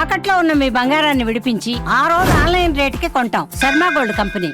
తాకట్లో ఉన్న మీ బంగారాన్ని విడిపించి ఆ రోజు ఆన్లైన్ రేటుకి కొంటాం. Sharma gold company.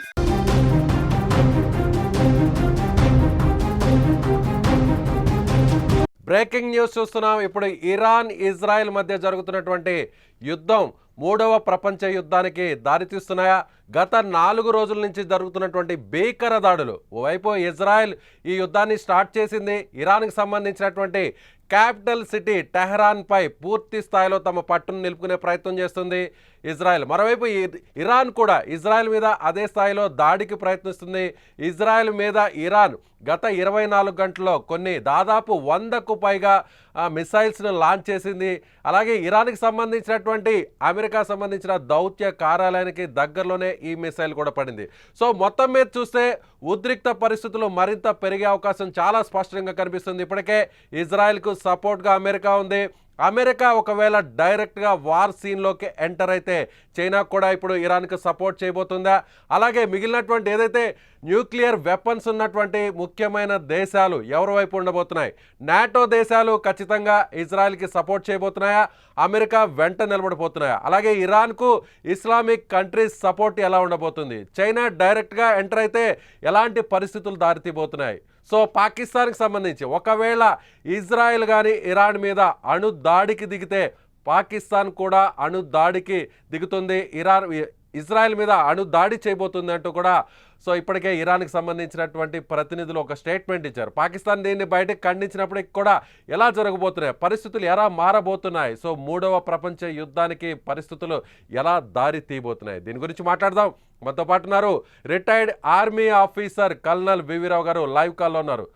Breaking news చూస్తున్నాం. ఇప్పుడు ఇరాన్ ఇజ్రాయెల్ మధ్య జరుగుతున్నటువంటి యుద్ధం మూడవ ప్రపంచ యుద్ధానికి దారితీస్తున్నాయా? గత నాలుగు రోజుల నుంచి జరుగుతున్నటువంటి భీకర దాడులు. ఓవైపు ఇజ్రాయెల్ ఈ యుద్ధాన్ని స్టార్ట్ చేసింది ఇరాన్కి సంబంధించినటువంటి క్యాపిటల్ సిటీ టెహరాన్పై పూర్తి స్థాయిలో తమ పట్టును నిలుపుకునే ప్రయత్నం చేస్తుంది ఇజ్రాయెల్. మరోవైపు ఇరాన్ కూడా ఇజ్రాయెల్ మీద అదే స్థాయిలో దాడికి ప్రయత్నిస్తుంది. ఇజ్రాయెల్ మీద ఇరాన్ గత ఇరవై నాలుగు గంటల్లో కొన్ని దాదాపు వందకు పైగా ఆ, మిసైల్స్ను లాంచ్ చేసింది. అలాగే ఇరాన్కి సంబంధించినటువంటి అమెరికా సంబంధించిన దౌత్య కార్యాలయానికి దగ్గరలోనే ఈ మిసైల్ కూడా పడింది. సో మొత్తం మీద చూస్తే ఉద్రిక్త పరిస్థితులు మరింత పెరిగే అవకాశం చాలా స్పష్టంగా కనిపిస్తుంది. ఇప్పటికే ఇజ్రాయెల్కు సపోర్ట్గా అమెరికా ఉంది. అమెరికా ఒకవేళ డైరెక్ట్గా వార్ సీన్లోకి ఎంటర్ అయితే చైనా కూడా ఇప్పుడు ఇరాన్కి సపోర్ట్ చేయబోతుందా? అలాగే మిగిలినటువంటి ఏదైతే న్యూక్లియర్ వెపన్స్ ఉన్నటువంటి ముఖ్యమైన దేశాలు ఎవరి వైపు ఉండబోతున్నాయి? నాటో దేశాలు ఖచ్చితంగా ఇజ్రాయెల్కి సపోర్ట్ చేయబోతున్నాయా? అమెరికా వెంట నిలబడిపోతున్నాయా? అలాగే ఇరాన్కు ఇస్లామిక్ కంట్రీస్ సపోర్ట్ ఎలా ఉండబోతుంది? చైనా డైరెక్ట్గా ఎంటర్ అయితే ఎలాంటి పరిస్థితులు దారితీబోతున్నాయి సో పాకిస్తాన్కి సంబంధించి ఒకవేళ ఇజ్రాయెల్ కానీ ఇరాన్ మీద అణు దాడికి దిగితే పాకిస్తాన్ కూడా అణు దాడికి దిగుతుంది. ఇరాన్ ఇజ్రాయెల్ మీద అణు దాడి చేయబోతుంది అంటూ కూడా సో ఇప్పటికే ఇరాన్కి సంబంధించినటువంటి ప్రతినిధులు ఒక స్టేట్మెంట్ ఇచ్చారు. పాకిస్తాన్ దీన్ని బయటకు ఖండించినప్పటికి కూడా ఎలా జరగబోతున్నాయి? పరిస్థితులు ఎలా మారబోతున్నాయి? సో మూడవ ప్రపంచ యుద్ధానికి పరిస్థితులు ఎలా దారి తీయబోతున్నాయి? దీని గురించి మాట్లాడదాం. మనతో పాటు ఉన్నారు retired army officer colonel V V Rao గారు లైవ్ కాల్లో ఉన్నారు.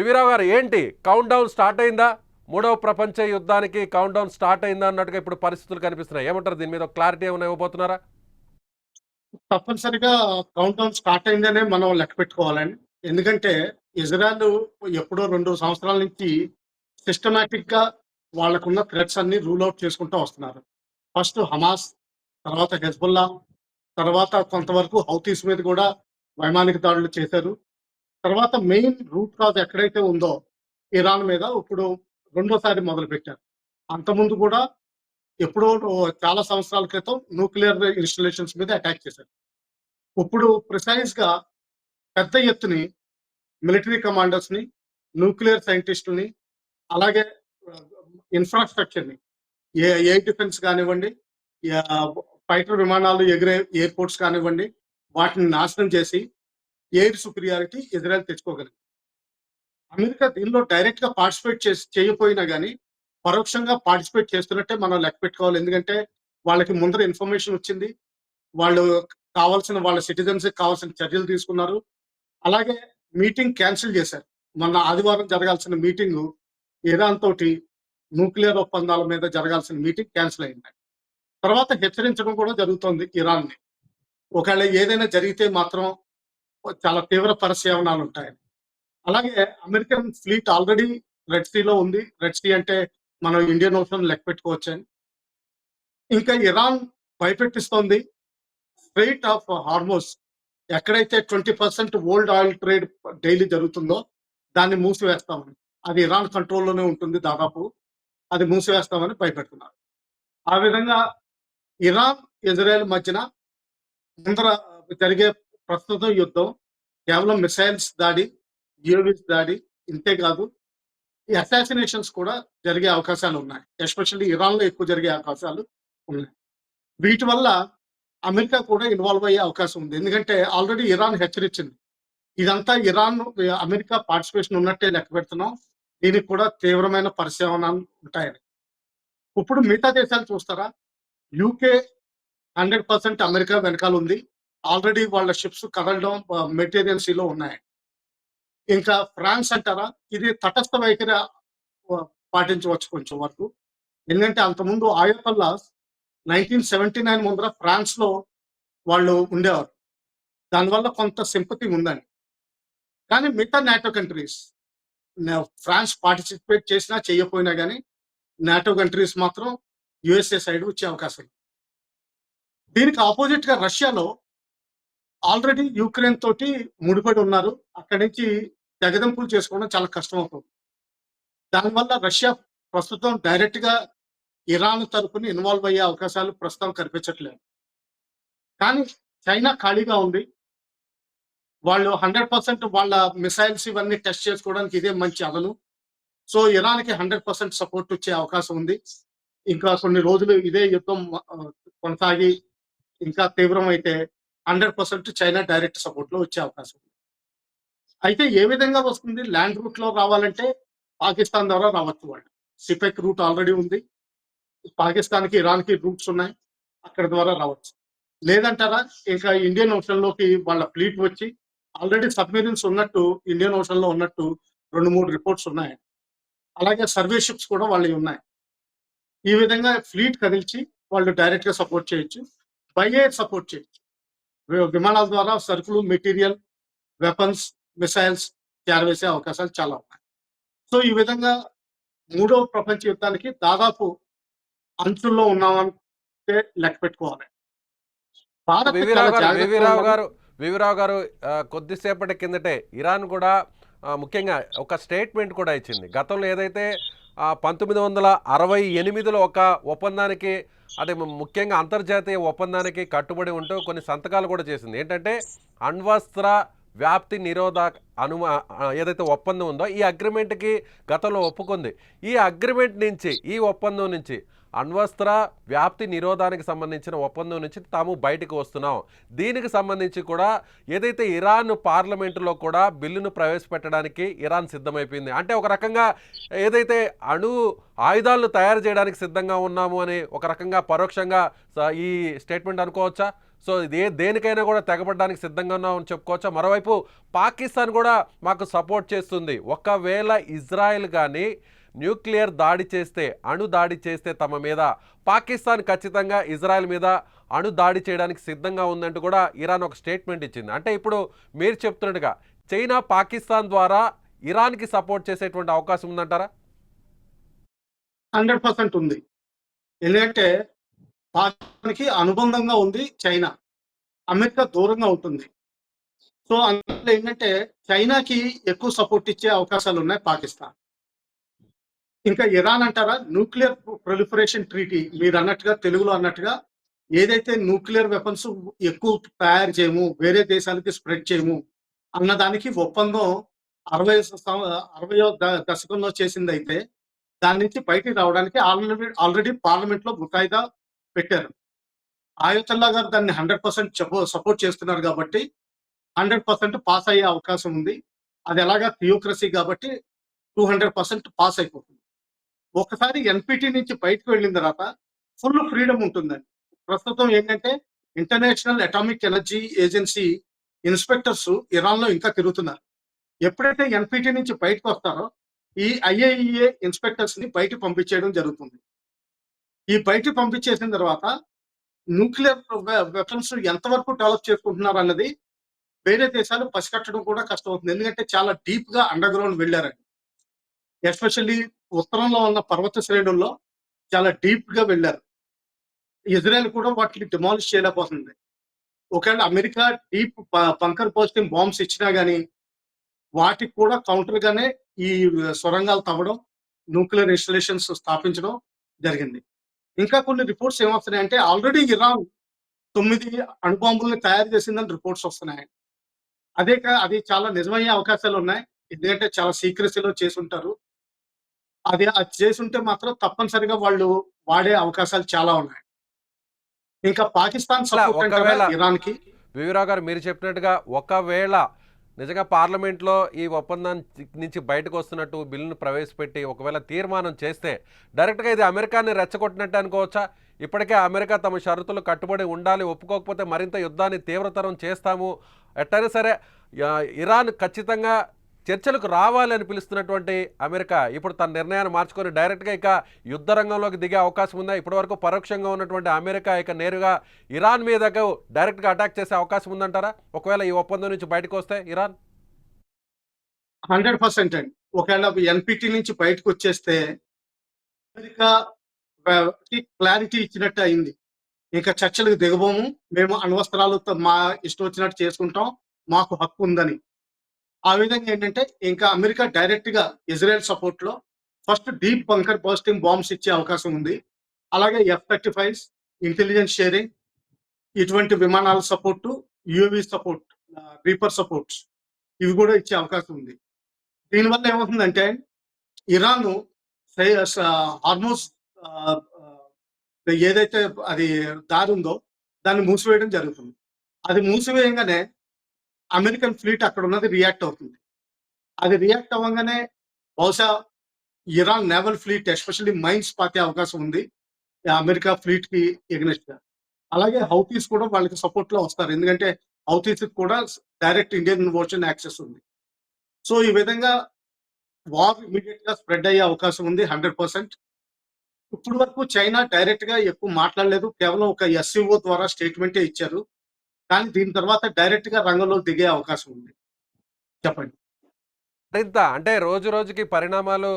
వివిరావు గారు ఏంటి? కౌంట్ డౌన్ స్టార్ట్ అయిందా? మూడవ ప్రపంచ యుద్ధానికి కౌంట్ డౌన్ స్టార్ట్ అయిందా అన్నట్టుగా ఇప్పుడు పరిస్థితులు కనిపిస్తున్నాయి. ఏమంటారు? దీని మీద క్లారిటీ ఏమైనా ఇవ్వబోతున్నారా? తప్పనిసరిగా కౌంట్ డౌన్ స్టార్ట్ అయిందనే మనం లెక్క పెట్టుకోవాలండి. ఎందుకంటే ఇజ్రాయెల్ ఎప్పుడో రెండు సంవత్సరాల నుంచి సిస్టమేటిక్గా వాళ్ళకున్న థ్రెట్స్ అన్ని రూల్ అవుట్ చేసుకుంటూ వస్తున్నారు. ఫస్ట్ హమాస్ తర్వాత హెజ్బుల్లా తర్వాత కొంతవరకు హౌతీస్ మీద కూడా వైమానిక దాడులు చేశారు. తర్వాత మెయిన్ రూట్ కాజ్ ఎక్కడైతే ఉందో ఇరాన్ మీద ఇప్పుడు రెండోసారి మొదలు పెట్టారు అంతకుముందు కూడా ఎప్పుడో చాలా సంవత్సరాల క్రితం న్యూక్లియర్ ఇన్స్టలేషన్స్ మీద అటాక్ చేశారు. ఇప్పుడు ప్రిసైజ్గా పెద్ద ఎత్తుని మిలిటరీ కమాండర్స్ని న్యూక్లియర్ సైంటిస్టుల్ని అలాగే ఇన్ఫ్రాస్ట్రక్చర్ని ఏ ఎయిర్ డిఫెన్స్ కానివ్వండి ఫైటర్ విమానాలు ఎగిరే ఎయిర్పోర్ట్స్ కానివ్వండి వాటిని నాశనం చేసి ఎయిర్ సుపీరియారిటీ ఇజ్రాయెల్ తెచ్చుకోగలిగింది. అమెరికా దీనిలో డైరెక్ట్గా పార్టిసిపేట్ చేసి చేయకపోయినా కానీ పరోక్షంగా పార్టిసిపేట్ చేస్తున్నట్టే మనం లెక్క పెట్టుకోవాలి. ఎందుకంటే వాళ్ళకి ముందర ఇన్ఫర్మేషన్ వచ్చింది. వాళ్ళు కావాల్సిన వాళ్ళ సిటిజన్స్ కావాల్సిన చర్యలు తీసుకున్నారు. అలాగే మీటింగ్ క్యాన్సిల్ చేశారు. మొన్న ఆదివారం జరగాల్సిన మీటింగ్ ఇరాన్ తోటి న్యూక్లియర్ ఒప్పందాల మీద జరగాల్సిన మీటింగ్ క్యాన్సిల్ అయింది. తర్వాత హెచ్చరించడం కూడా జరుగుతోంది ఇరాన్ని. ఒకవేళ ఏదైనా జరిగితే మాత్రం చాలా తీవ్ర పరిశీలనాలు ఉంటాయి అలాగే అమెరికన్ ఫ్లీట్ ఆల్రెడీ రెడ్ సీలో ఉంది. రెడ్ సీ అంటే మనం ఇండియన్ ఓషన్ లెక్క పెట్టుకోవచ్చు అని. ఇంకా ఇరాన్ భయపెట్టిస్తోంది. స్ట్రైట్ ఆఫ్ హార్మోస్ ఎక్కడైతే twenty percent world oil trade daily జరుగుతుందో దాన్ని మూసివేస్తామని. అది ఇరాన్ కంట్రోల్లోనే ఉంటుంది దాదాపు. అది మూసివేస్తామని భయపెడుతున్నారు. ఆ విధంగా ఇరాన్ ఇజ్రాయెల్ మధ్యన ముందర జరిగే ప్రస్తుతం యుద్ధం కేవలం మిసైల్స్ దాడి యూఎవిస్ దాడి ఇంతే కాదు ఈ అసాసినేషన్స్ కూడా జరిగే అవకాశాలు ఉన్నాయి. ఎస్పెషల్లీ ఇరాన్లో ఎక్కువ జరిగే అవకాశాలు ఉన్నాయి. వీటి వల్ల అమెరికా కూడా ఇన్వాల్వ్ అయ్యే అవకాశం ఉంది. ఎందుకంటే ఆల్రెడీ ఇరాన్ హెచ్చరించింది. ఇదంతా ఇరాన్ అమెరికా పార్టిసిపేషన్ ఉన్నట్టే లెక్క పెడుతున్నాం. దీనికి కూడా తీవ్రమైన పరిశీలనలు ఉంటాయని ఇప్పుడు మిగతా దేశాలు చూస్తారా? యూకే హండ్రెడ్ పర్సెంట్ అమెరికా వెనకాల ఉంది. ఆల్రెడీ వాళ్ళ షిప్స్ కదలడం మెటీరియల్ సీలో ఉన్నాయి. ఇంకా ఫ్రాన్స్ అంటారా? ఇది తటస్థ వైఖరి పాటించవచ్చు కొంచెం వరకు. ఎందుకంటే అంతకుముందు ఆయపల్లాస్ నైన్టీన్ సెవెంటీ నైన్ ముందర ఫ్రాన్స్లో వాళ్ళు ఉండేవారు. దానివల్ల కొంత సింపతి ఉందని. కానీ మిగతా నాటో కంట్రీస్ ఫ్రాన్స్ పార్టిసిపేట్ చేసినా చేయకపోయినా కానీ నాటో కంట్రీస్ మాత్రం యుఎస్ఏ సైడ్ వచ్చే అవకాశం. దీనికి ఆపోజిట్గా రష్యాలో ఆల్రెడీ యూక్రెయిన్ తోటి ముడిపడి ఉన్నారు. అక్కడి నుంచి తెగదింపులు చేసుకోవడం చాలా కష్టం అవుతుంది దానివల్ల రష్యా ప్రస్తుతం డైరెక్ట్గా ఇరాన్ తరపున ఇన్వాల్వ్ అయ్యే అవకాశాలు ప్రస్తుతం కనిపించట్లేదు. కానీ చైనా ఖాళీగా ఉంది. వాళ్ళు హండ్రెడ్ పర్సెంట్ వాళ్ళ మిసైల్స్ ఇవన్నీ టెస్ట్ చేసుకోవడానికి ఇదే మంచి అదను సో ఇరాన్కి హండ్రెడ్ పర్సెంట్ సపోర్ట్ వచ్చే అవకాశం ఉంది. ఇంకా కొన్ని రోజులు ఇదే యుద్ధం కొనసాగి ఇంకా తీవ్రమైతే హండ్రెడ్ పర్సెంట్ చైనా డైరెక్ట్ సపోర్ట్లో వచ్చే అవకాశం ఉంది. అయితే ఏ విధంగా వస్తుంది? ల్యాండ్ రూట్లో రావాలంటే పాకిస్తాన్ ద్వారా రావచ్చు వాళ్ళు. సిపెక్ రూట్ ఆల్రెడీ ఉంది. పాకిస్తాన్కి రూట్స్ ఉన్నాయి. అక్కడ ద్వారా రావచ్చు. లేదంటారా? ఇంకా ఇండియన్ ఓషన్లోకి వాళ్ళ ఫ్లీట్ వచ్చి ఆల్రెడీ సబ్మెరీన్స్ ఉన్నట్టు ఇండియన్ ఓషన్లో ఉన్నట్టు రెండు మూడు రిపోర్ట్స్ ఉన్నాయి. అలాగే సర్వే షిప్స్ కూడా వాళ్ళవి ఉన్నాయి. ఈ విధంగా ఫ్లీట్ కదిల్చి వాళ్ళు డైరెక్ట్గా సపోర్ట్ చేయొచ్చు. బై ఎయిర్ సపోర్ట్ చేయొచ్చు. విమానాల ద్వారా సరుకులు మెటీరియల్ వెపన్స్ మిసైల్స్ చేరవేసే అవకాశాలు చాలా ఉన్నాయి. సో ఈ విధంగా మూడవ ప్రపంచ యుద్ధానికి దాదాపు అంచుల్లో ఉన్నామంటే లెక్క పెట్టుకోవాలి. వివిరావు గారు వివిరావు. గారు కొద్దిసేపటి కిందటే ఇరాన్ కూడా ముఖ్యంగా ఒక స్టేట్మెంట్ కూడా ఇచ్చింది. గతంలో ఏదైతే పంతొమ్మిది వందల అరవై ఎనిమిదిలో ఒక ఒప్పందానికి ము- ముఖ్యంగా అంతర్జాతీయ ఒప్పందానికి కట్టుబడి ఉంటూ కొన్ని సంతకాలు కూడా చేసింది. ఏంటంటే అణ్వస్త్ర వ్యాప్తి నిరోధ అనుమ ఏదైతే ఒప్పందం ఉందో ఈ అగ్రిమెంట్కి గతంలో ఒప్పుకుంది. ఈ అగ్రిమెంట్ నుంచి ఈ ఒప్పందం నుంచి అణ్వస్త్ర వ్యాప్తి నిరోధానికి సంబంధించిన ఒప్పందం నుంచి తాము బయటకు వస్తున్నాం. దీనికి సంబంధించి కూడా ఏదైతే ఇరాన్ పార్లమెంటులో కూడా బిల్లును ప్రవేశపెట్టడానికి ఇరాన్ సిద్ధమైపోయింది. అంటే ఒక రకంగా ఏదైతే అణు ఆయుధాలను తయారు చేయడానికి సిద్ధంగా ఉన్నాము అని ఒక రకంగా పరోక్షంగా స- ఈ స్టేట్మెంట్ అనుకోవచ్చా? సో ఇది దేనికైనా కూడా తెగబడడానికి సిద్ధంగా ఉన్నామని చెప్పుకోవచ్చా? మరోవైపు పాకిస్తాన్ కూడా మాకు సపోర్ట్ చేస్తుంది. ఒకవేళ ఇజ్రాయెల్ కానీ న్యూక్లియర్ దాడి చేస్తే అణు దాడి చేస్తే తమ మీద పాకిస్తాన్ ఖచ్చితంగా ఇజ్రాయెల్ మీద అణు దాడి చేయడానికి సిద్ధంగా ఉందంటూ కూడా ఇరాన్ ఒక స్టేట్మెంట్ ఇచ్చింది. అంటే ఇప్పుడు మీరు చెప్తున్నట్టుగా చైనా పాకిస్తాన్ ద్వారా ఇరాన్కి సపోర్ట్ చేసేటువంటి అవకాశం ఉందంటారా? హండ్రెడ్ పర్సెంట్ ఉంది. ఎందుకంటే పాకిస్తాన్కి అనుబంధంగా ఉంది చైనా. అమెరికా దూరంగా ఉంటుంది. సో అందులో ఏంటంటే చైనాకి ఎక్కువ సపోర్ట్ ఇచ్చే అవకాశాలు ఉన్నాయి పాకిస్తాన్. ఇంకా ఇరాన్ అంటారా? Nuclear proliferation treaty. మీరు అన్నట్టుగా తెలుగులో అన్నట్టుగా ఏదైతే న్యూక్లియర్ వెపన్స్ ఎక్కువ తయారు చేయము వేరే దేశాలకి స్ప్రెడ్ చేయము అన్నదానికి ఒప్పందం అరవై అరవయో ద- దశకంలో చేసింది అయితే దాని నుంచి బయటికి రావడానికి ఆల్రెడీ ఆల్రెడీ పార్లమెంట్లో ముసాయిదా పెట్టారు ఆయతుల్లా గారు దాన్ని హండ్రెడ్ పర్సెంట్ సపోర్ట్ చేస్తున్నారు కాబట్టి హండ్రెడ్ పర్సెంట్ పాస్ అయ్యే అవకాశం ఉంది. అది ఎలాగా థియోక్రసీ కాబట్టి టూ హండ్రెడ్ పర్సెంట్ పాస్ అయిపోతుంది. ఒకసారి ఎన్పిటి నుంచి బయటకు వెళ్ళిన తర్వాత ఫుల్ ఫ్రీడమ్ ఉంటుందండి. ప్రస్తుతం ఏంటంటే international atomic energy agency inspectors ఇరాన్లో ఇంకా తిరుగుతున్నారు. ఎప్పుడైతే ఎన్పిటి నుంచి బయటకు వస్తారో ఈ ఐఏఈఏ ఇన్స్పెక్టర్స్ని బయట పంపించేయడం జరుగుతుంది. ఈ బయట పంపించేసిన తర్వాత న్యూక్లియర్ వెపన్స్ ఎంతవరకు డెవలప్ చేసుకుంటున్నారు అన్నది వేరే దేశాలు పసికట్టడం కూడా కష్టం అవుతుంది ఎందుకంటే చాలా డీప్గా అండర్ గ్రౌండ్ వెళ్ళారండి. ఎస్పెషల్లీ ఉత్తరంలో ఉన్న పర్వత శ్రేణుల్లో చాలా డీప్గా వెళ్ళారు. ఇజ్రాయెల్ కూడా వాటిని డిమాలిష్ చేయలేకపోతుంది. ఒకవేళ America deep bunker busting bombs ఇచ్చినా కానీ వాటికి కూడా కౌంటర్ గానే ఈ సొరంగాలు తవ్వడం న్యూక్లియర్ ఇన్స్టలేషన్స్ స్థాపించడం జరిగింది. ఇంకా కొన్ని రిపోర్ట్స్ ఏమొస్తున్నాయంటే ఆల్రెడీ ఇరాన్ తొమ్మిది అణుబాంబుల్ని తయారు చేసిందని రిపోర్ట్స్ వస్తున్నాయి. అదే అది చాలా నిజమయ్యే అవకాశాలు ఉన్నాయి ఎందుకంటే చాలా సీక్రెసీలో చేసి ఉంటారు అది అది చేసి ఉంటే మాత్రం తప్పనిసరిగా వాళ్ళు వాడే అవకాశాలు చాలా ఉన్నాయి. ఇంకా పాకిస్తాన్ సపోర్ట్ ఇరాన్కి వివరావు గారు మీరు చెప్పినట్టుగా ఒకవేళ నిజంగా పార్లమెంట్లో ఈ ఒప్పందం నుంచి బయటకు వస్తున్నట్టు బిల్లును ప్రవేశపెట్టి ఒకవేళ తీర్మానం చేస్తే డైరెక్ట్గా ఇది అమెరికాని రెచ్చగొట్టినట్టు అనుకోవచ్చా? ఇప్పటికే అమెరికా తమ షరతులు కట్టుబడి ఉండాలి ఒప్పుకోకపోతే మరింత యుద్ధాన్ని తీవ్రతరం చేస్తాము. ఎట్టయినా సరే ఇరాన్ ఖచ్చితంగా చర్చలకు రావాలని పిలుస్తున్నటువంటి అమెరికా ఇప్పుడు తన నిర్ణయాన్ని మార్చుకొని డైరెక్ట్గా ఇక యుద్ధ రంగంలోకి దిగే అవకాశం ఉందా? ఇప్పటివరకు పరోక్షంగా ఉన్నటువంటి అమెరికా ఇక నేరుగా ఇరాన్ మీదకు డైరెక్ట్గా అటాక్ చేసే అవకాశం ఉందంటారా? ఒకవేళ ఈ ఒప్పందం నుంచి బయటకు వస్తే ఇరాన్? హండ్రెడ్ పర్సెంట్ అండి. ఒకవేళ ఎన్పిటి నుంచి బయటకు వచ్చేస్తే అమెరికా క్లారిటీ ఇచ్చినట్టు అయింది. ఇంకా చర్చలకు దిగబోము. మేము అణ్వస్త్రాలతో మా ఇష్టం వచ్చినట్టు చేసుకుంటాం. మాకు హక్కు ఉందని. ఆ విధంగా ఏంటంటే ఇంకా అమెరికా డైరెక్ట్గా Israel సపోర్ట్లో first deep bunker bursting bombs ఇచ్చే అవకాశం ఉంది. అలాగే F thirty fives intelligence sharing ఇటువంటి విమానాల support UAV support Reaper supports ఇవి కూడా ఇచ్చే అవకాశం ఉంది. దీనివల్ల ఏమవుతుందంటే ఇరాన్ హార్మోస్ ఏదైతే అది దారి ఉందో దాన్ని మూసివేయడం జరుగుతుంది. అది మూసివేయంగానే అమెరికన్ ఫ్లీట్ అక్కడ ఉన్నది రియాక్ట్ అవుతుంది. అది రియాక్ట్ అవ్వగానే బహుశా Iran naval fleet especially mines పాతే అవకాశం ఉంది. అమెరికా ఫ్లీట్కి ఎగ్నెస్ట్గా అలాగే హౌతీస్ కూడా వాళ్ళకి సపోర్ట్లో వస్తారు. ఎందుకంటే హౌతీస్ కూడా డైరెక్ట్ ఇండియన్ ఓషన్ యాక్సెస్ ఉంది. సో ఈ విధంగా వార్ ఇమీడియట్గా స్ప్రెడ్ అయ్యే అవకాశం ఉంది హండ్రెడ్ పర్సెంట్. ఇప్పుడు వరకు చైనా డైరెక్ట్గా ఎక్కువ మాట్లాడలేదు. కేవలం ఒక ఎస్సీఓ ద్వారా స్టేట్మెంటే ఇచ్చారు. కానీ దీని తర్వాత డైరెక్ట్గా రంగంలో దిగే అవకాశం ఉంది. చెప్పండి. మరింత అంటే రోజు రోజుకి పరిణామాలు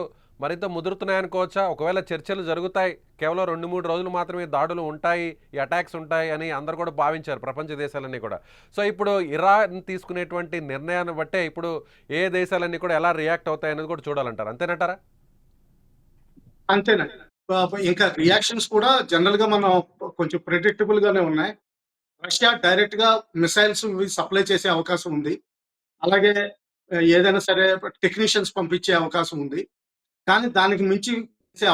మరింత ముదురుతున్నాయనుకోవచ్చా? ఒకవేళ చర్చలు జరుగుతాయి కేవలం రెండు మూడు రోజులు మాత్రమే దాడులు ఉంటాయి ఈ అటాక్స్ ఉంటాయి అని అందరు కూడా భావించారు ప్రపంచ దేశాలన్నీ కూడా. సో ఇప్పుడు ఇరాన్ తీసుకునేటువంటి నిర్ణయాన్ని బట్టే ఇప్పుడు ఏ దేశాలన్నీ కూడా ఎలా రియాక్ట్ అవుతాయి అనేది కూడా చూడాలంటారు. అంతేనంటారా? అంతేనండి. ఇంకా రియాక్షన్స్ కూడా జనరల్గా మనం కొంచెం ప్రిడిక్టబుల్ గానే ఉన్నాయి. రష్యా డైరెక్ట్గా మిసైల్స్ సప్లై చేసే అవకాశం ఉంది. అలాగే ఏదైనా సరే టెక్నీషియన్స్ పంపించే అవకాశం ఉంది. కానీ దానికి మించి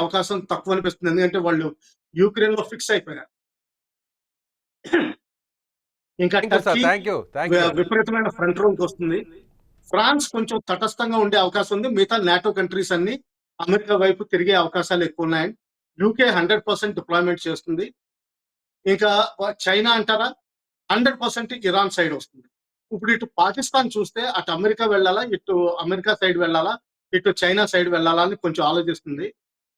అవకాశం తక్కువ అనిపిస్తుంది. ఎందుకంటే వాళ్ళు యూక్రెయిన్లో ఫిక్స్ అయిపోయారు. ఇంకా విపరీతమైన ఫ్రంట్ రౌండ్ వస్తుంది. ఫ్రాన్స్ కొంచెం తటస్థంగా ఉండే అవకాశం ఉంది. మిగతా నాటో కంట్రీస్ అన్ని అమెరికా వైపు తిరిగే అవకాశాలు ఎక్కువ ఉన్నాయి. యూకే హండ్రెడ్ పర్సెంట్ డిప్లాయ్మెంట్ చేస్తుంది. ఇంకా చైనా అంటారా? హండ్రెడ్ పర్సెంట్ ఇరాన్ సైడ్ వస్తుంది. ఇప్పుడు ఇటు పాకిస్తాన్ చూస్తే అటు అమెరికా వెళ్ళాలా? ఇటు అమెరికా సైడ్ వెళ్ళాలా? ఇటు చైనా సైడ్ వెళ్ళాలా అని కొంచెం ఆలోచిస్తుంది.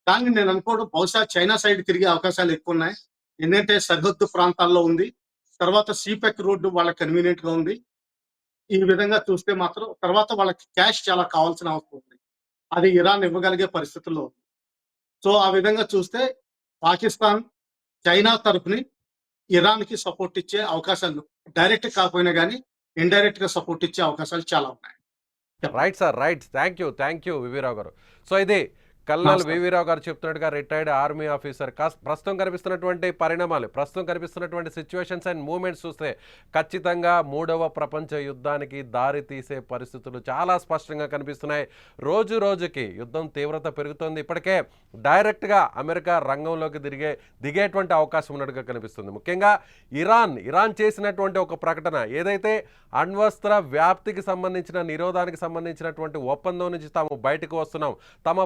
కానీ నేను అనుకోవడం బహుశా చైనా సైడ్ తిరిగే అవకాశాలు ఎక్కువ ఉన్నాయి ఎందుకంటే సరిహద్దు ప్రాంతాల్లో ఉంది. తర్వాత సీపెక్ రోడ్డు వాళ్ళకి కన్వీనియంట్గా ఉంది. ఈ విధంగా చూస్తే మాత్రం తర్వాత వాళ్ళకి క్యాష్ చాలా కావాల్సిన అవసరం ఉంది. అది ఇరాన్ ఇవ్వగలిగే పరిస్థితుల్లో సో ఆ విధంగా చూస్తే పాకిస్తాన్ చైనా తరపుని ఇరాన్కి సపోర్ట్ ఇచ్చే అవకాశాలు డైరెక్ట్ కాకపోయినా కానీ ఇండైరెక్ట్గా సపోర్ట్ ఇచ్చే అవకాశాలు చాలా ఉన్నాయి. Right sir right thank you thank you V V Rao గారు. సో ఇది కల్నల్. వివిరావు గారు చెప్తున్నట్టుగా రిటైర్డ్ ఆర్మీ ఆఫీసర్. ప్రస్తుతం కనిపిస్తున్నటువంటి పరిణామాలు ప్రస్తుతం కనిపిస్తున్నటువంటి సిచ్యువేషన్స్ అండ్ మూమెంట్స్ చూస్తే ఖచ్చితంగా మూడవ ప్రపంచ యుద్ధానికి దారి తీసే పరిస్థితులు చాలా స్పష్టంగా కనిపిస్తున్నాయి. రోజు రోజుకి యుద్ధం తీవ్రత పెరుగుతోంది. ఇప్పటికే డైరెక్ట్గా అమెరికా రంగంలోకి దిగే దిగేటువంటి అవకాశం ఉన్నట్టుగా కనిపిస్తుంది. ముఖ్యంగా ఇరాన్ ఇరాన్ చేసినటువంటి ఒక ప్రకటన ఏదైతే అణ్వస్త్ర వ్యాప్తికి సంబంధించిన నిరోధానికి సంబంధించినటువంటి ఒప్పందం నుంచి తాము బయటకు వస్తున్నాం. తమ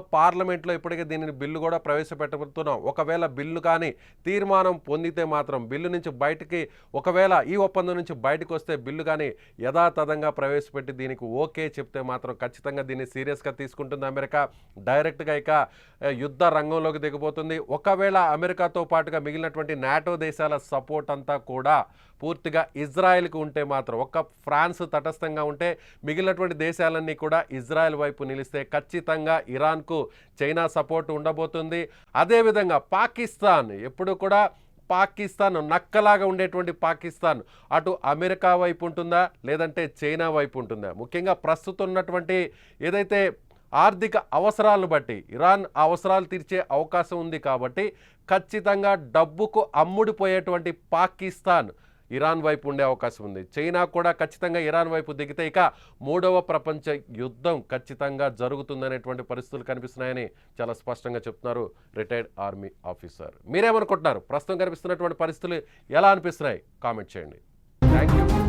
పార్లమెంట్లో ఇప్పటికే దీనిని బిల్లు కూడా ప్రవేశపెట్టబోతున్నాం ఒకవేళ బిల్లు కానీ తీర్మానం పొందితే మాత్రం బిల్లు నుంచి బయటికి ఒకవేళ ఈ ఒప్పందం నుంచి బయటకు వస్తే బిల్లు కానీ యథాతథంగా ప్రవేశపెట్టి దీనికి ఓకే చెప్తే మాత్రం ఖచ్చితంగా దీన్ని సీరియస్గా తీసుకుంటుంది అమెరికా. డైరెక్ట్గా ఇక యుద్ధ రంగంలోకి దిగబోతుంది ఒకవేళ అమెరికాతో పాటుగా మిగిలినటువంటి నాటో దేశాల సపోర్ట్ అంతా కూడా పూర్తిగా ఇజ్రాయెల్కి ఉంటే మాత్రం ఒక్క ఫ్రాన్స్ తటస్థంగా ఉంటే మిగిలినటువంటి దేశాలన్నీ కూడా ఇజ్రాయెల్ వైపు నిలిస్తే ఖచ్చితంగా ఇరాన్కు చైనా సపోర్ట్ ఉండబోతుంది. అదేవిధంగా పాకిస్తాన్ ఎప్పుడు కూడా పాకిస్తాన్ నక్కలాగా ఉండేటువంటి పాకిస్తాన్ అటు అమెరికా వైపు ఉంటుందా లేదంటే చైనా వైపు ఉంటుందా? ముఖ్యంగా ప్రస్తుతం ఉన్నటువంటి ఏదైతే ఆర్థిక అవసరాలను బట్టి ఇరాన్ అవసరాలు తీర్చే అవకాశం ఉంది కాబట్టి ఖచ్చితంగా డబ్బుకు అమ్ముడిపోయేటువంటి పాకిస్తాన్ ఇరాన్ వైపు ఉండే అవకాశం ఉంది. చైనా కూడా ఖచ్చితంగా ఇరాన్ వైపు దిగితే ఇక మూడవ ప్రపంచ యుద్ధం ఖచ్చితంగా జరుగుతుందనేటువంటి పరిస్థితులు కనిపిస్తున్నాయని చాలా స్పష్టంగా చెప్తున్నారు రిటైర్డ్ ఆర్మీ ఆఫీసర్. మీరేమనుకుంటున్నారు? ప్రస్తుతం కనిపిస్తున్నటువంటి పరిస్థితులు ఎలా అనిపిస్తున్నాయి? కామెంట్ చేయండి. Thank you